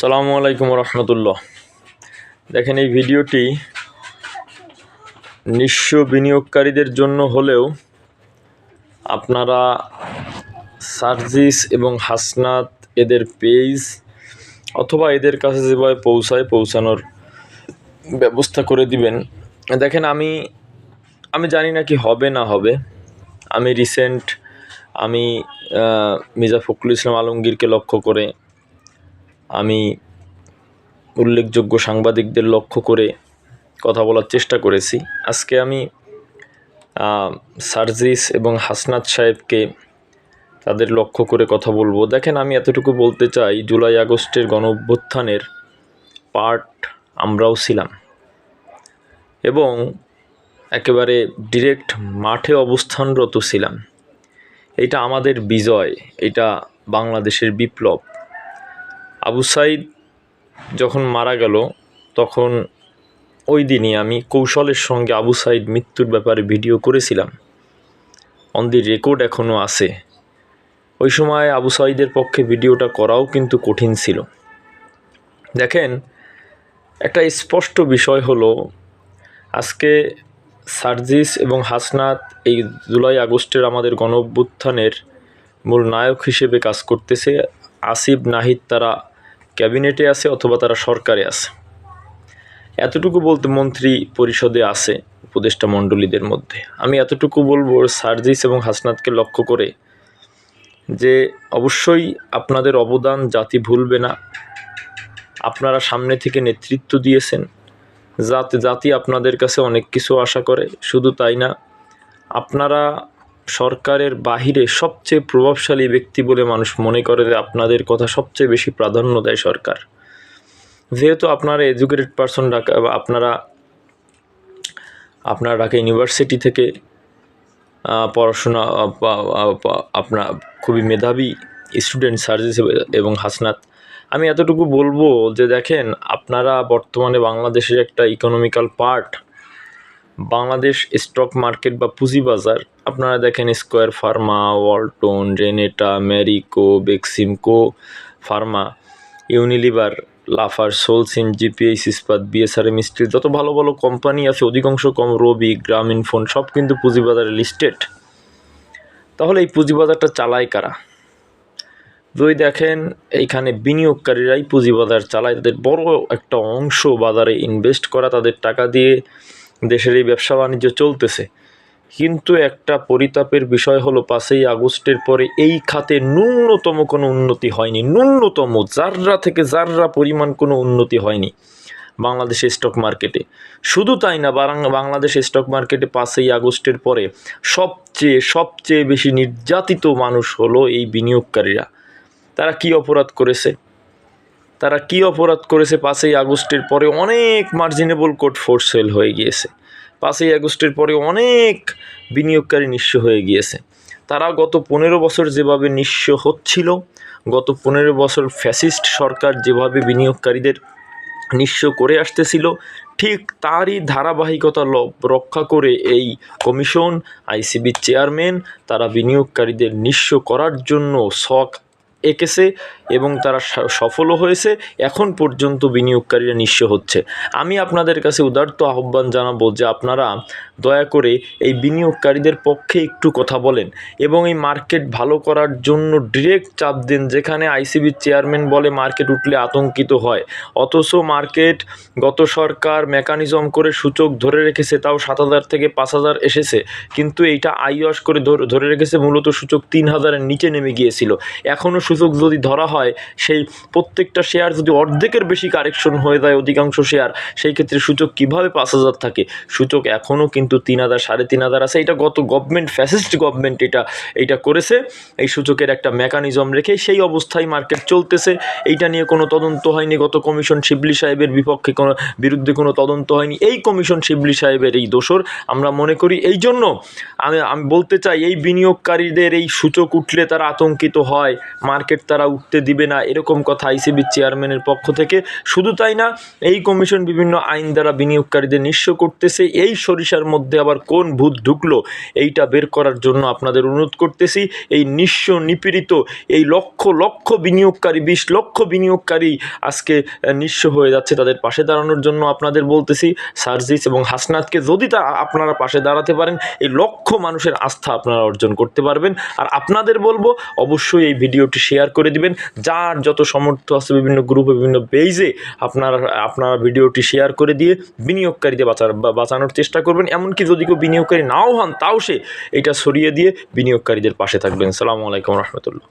সালামু আলাইকুম রহমতুল্লাহ। দেখেন এই ভিডিওটি নিঃস্ব বিনিয়োগকারীদের জন্য হলেও আপনারা সার্জিস এবং হাসনাত, এদের পেজ অথবা এদের কাছে যেভাবে পৌঁছায় পৌঁছানোর ব্যবস্থা করে দিবেন। দেখেন আমি আমি জানি না কি হবে না হবে। আমি রিসেন্ট আমি মির্জা ফখরুল ইসলাম আলমগীরকে লক্ষ্য করে আমি উল্লেখযোগ্য সাংবাদিকদের লক্ষ্য করে কথা বলার চেষ্টা করেছি। আজকে আমি সার্জিস এবং হাসনাত সাহেবকে তাদের লক্ষ্য করে কথা বলব। দেখেন, আমি এতটুকু বলতে চাই, জুলাই আগস্টের গণ অভ্যুত্থানের পার্ট আমরাও ছিলাম এবং একেবারে ডিরেক্ট মাঠে অবস্থানরত ছিলাম। এটা আমাদের বিজয়, এটা বাংলাদেশের বিপ্লব। আবু সাইদ যখন মারা গেল, তখন ওই দিনই আমি কৌশলের সঙ্গে আবু সাইদ মৃত্যুর ব্যাপারে ভিডিও করেছিলাম। অন দি রেকর্ড এখনও আছে। ওই সময় আবু সাইদের পক্ষে ভিডিওটা করাও কিন্তু কঠিন ছিল। দেখেন, একটা স্পষ্ট বিষয় হলো, আজকে সার্জিস এবং হাসনাত এই জুলাই আগস্টের আমাদের গণ মূল নায়ক হিসেবে কাজ করতেছে আসিফ নাহিদ তারা ক্যাবিনেটে আছে অথবা তারা সরকারে আছে। এতটুকু বলতে মন্ত্রী পরিষদে আছে, উপদেষ্টা মণ্ডলীদের মধ্যে। আমি এতটুকু বলব সার্জিস এবং হাসনাতকে লক্ষ্য করে যে অবশ্যই আপনাদের অবদান জাতি ভুলবে না। আপনারা সামনে থেকে নেতৃত্ব দিয়েছেন। জাতি জাতি আপনাদের কাছে অনেক কিছু আশা করে। শুধু তাই না, আপনারা সরকারের বাহিরে সবচেয়ে প্রভাবশালী ব্যক্তি বলে মানুষ মনে করে যে আপনাদের কথা সবচেয়ে বেশি প্রাধান্য দেয় সরকার। যেহেতু আপনারা এডুকেটেড পারসন ঢাকা আপনারা, আপনার ঢাকা ইউনিভার্সিটি থেকে পড়াশোনা আপনার খুবই মেধাবী স্টুডেন্ট সার্জিস এবং হাসনাত। আমি এতটুকু বলব যে দেখেন, আপনারা বর্তমানে বাংলাদেশের একটা economical part Bangladesh stock market বা পুঁজিবাজার আপনারা দেখেন square Pharma Walton জেনেটা Marico Beximco Pharma Unilever Lafarge Holcim GPH Ispat BSRM steel যত ভালো ভালো কোম্পানি আছে, অধিকাংশ কম রবি গ্রামীণ ফোন সব কিন্তু পুঁজিবাজারে লিস্টেড তাহলে এই পুঁজিবাজারটা চালায় কারা? যদি দেখেন, এইখানে বিনিয়োগকারীরাই পুঁজিবাজার চালায়, তাদের বড় একটা অংশ বাজারে ইনভেস্ট করা, তাদের টাকা দিয়ে দেশের এই ব্যবসা বাণিজ্য চলতেছে। কিন্তু একটা পরিতাপের বিষয় হলো, পাঁচই আগস্টের পরে এই খাতে ন্যূনতম কোনো উন্নতি হয়নি। ন্যূনতম, যাররা থেকে যাররা পরিমাণ কোনো উন্নতি হয়নি বাংলাদেশের স্টক মার্কেটে শুধু তাই না বাংলাদেশ স্টক মার্কেটে পাঁচই আগস্টের পরে সবচেয়ে সবচেয়ে বেশি নির্যাতিত মানুষ হলো এই বিনিয়োগকারীরা। তারা কি অপরাধ করেছে? তারা কি অপরাধ করেছে পাঁচই আগস্টের পরে অনেক মার্জিনেবল কোড ফোর্স সেল হয়ে গিয়েছে। পাঁচই আগস্টের পরে অনেক বিনিয়োগকারী নিঃস্ব হয়ে গিয়েছে। তারা গত পনেরো বছর যেভাবে নিঃস্ব হচ্ছিল, গত পনেরো বছর ফ্যাসিস্ট সরকার যেভাবে বিনিয়োগকারীদের নিঃস্ব করে আসতেছিল, ঠিক তারই ধারাবাহিকতা রক্ষা করে এই কমিশন আইসিবির চেয়ারম্যান তারা বিনিয়োগকারীদের নিঃস্ব করার জন্য শখ এঁকেছে এবং তারা সফলও হয়েছে, এখন পর্যন্ত বিনিয়োগকারীরা নিঃস্ব হচ্ছে। আমি আপনাদের কাছে উদার্ত আহ্বান জানাব যে আপনারা দয়া করে এই বিনিয়োগকারীদের পক্ষে একটু কথা বলেন এবং এই মার্কেট ভালো করার জন্য ডিরেক্ট চাপ দেন, যেখানে আইসিবির চেয়ারম্যান বলে মার্কেট উঠলে আতঙ্কিত হয়। অথচ মার্কেট গত সরকার মেকানিজম করে সূচক ধরে রেখেছে, তাও সাত হাজার থেকে পাঁচ হাজার এসেছে। কিন্তু এইটা আইওয়াস করে ধরে রেখেছে, মূলত সূচক তিন হাজারের নিচে নেমে গিয়েছিল। এখনও সূচক যদি ধরা হয়, সেই প্রত্যেকটা শেয়ার যদি অর্ধেকের বেশি কারেকশন হয়ে যায় অধিকাংশ শেয়ার সেই ক্ষেত্রে সূচক কীভাবে পাঁচ হাজার থাকে? সূচক এখনও কিন্তু তিন হাজার, সাড়ে তিন হাজার আছে। এটা গত গভর্নমেন্ট ফ্যাসিস্ট গভর্নমেন্ট এটা এইটা করেছে। এই সূচকের একটা মেকানিজম রেখে সেই অবস্থায় মার্কেট চলতেছে। এইটা নিয়ে কোনো তদন্ত হয়নি। গত কমিশন শিবলি সাহেবের বিপক্ষে কোনো, বিরুদ্ধে কোনো তদন্ত হয়নি। এই কমিশন শিবলি সাহেবের এই দোষর, আমরা মনে করি এই জন্য আমি আমি বলতে চাই, এই বিনিয়োগকারীদের এই সূচক উঠলে তারা আতঙ্কিত হয়। মার্কেট মার্কেট তারা উঠতে দিবে না, এরকম কথা আইসিবির চেয়ারম্যানের পক্ষ থেকে। শুধু তাই না, এই কমিশন বিভিন্ন আইন দ্বারা বিনিয়োগকারীদের নিঃস্ব করতেছে। এই সরিষার মধ্যে আবার কোন ভূত ঢুকলো, এইটা বের করার জন্য আপনাদের অনুরোধ করতেছি। এই নিঃস্ব, নিপীড়িত, এই লক্ষ লক্ষ বিনিয়োগকারী, বিশ লক্ষ বিনিয়োগকারী আজকে নিঃস্ব হয়ে যাচ্ছে তাদের পাশে দাঁড়ানোর জন্য আপনাদের বলতেছি। সার্জিস এবং হাসনাতকে যদি তা আপনারা পাশে দাঁড়াতে পারেন, এই লক্ষ মানুষের আস্থা আপনারা অর্জন করতে পারবেন। আর আপনাদের বলব, অবশ্যই এই ভিডিওটি শেয়ার করে দিবেন। যার যত সমর্থ আছে বিভিন্ন গ্রুপে বিভিন্ন পেজে আপনার আপনার ভিডিওটি শেয়ার করে দিয়ে বিনিয়োগকারীদের বাঁচার বাঁচানোর চেষ্টা করবেন। এমনকি যদি কেউ বিনিয়োগকারী নাও হন, তাও সে এটা সরিয়ে দিয়ে বিনিয়োগকারীদের পাশে থাকবেন। সালামু আলাইকুম রহমতুল্লাহ।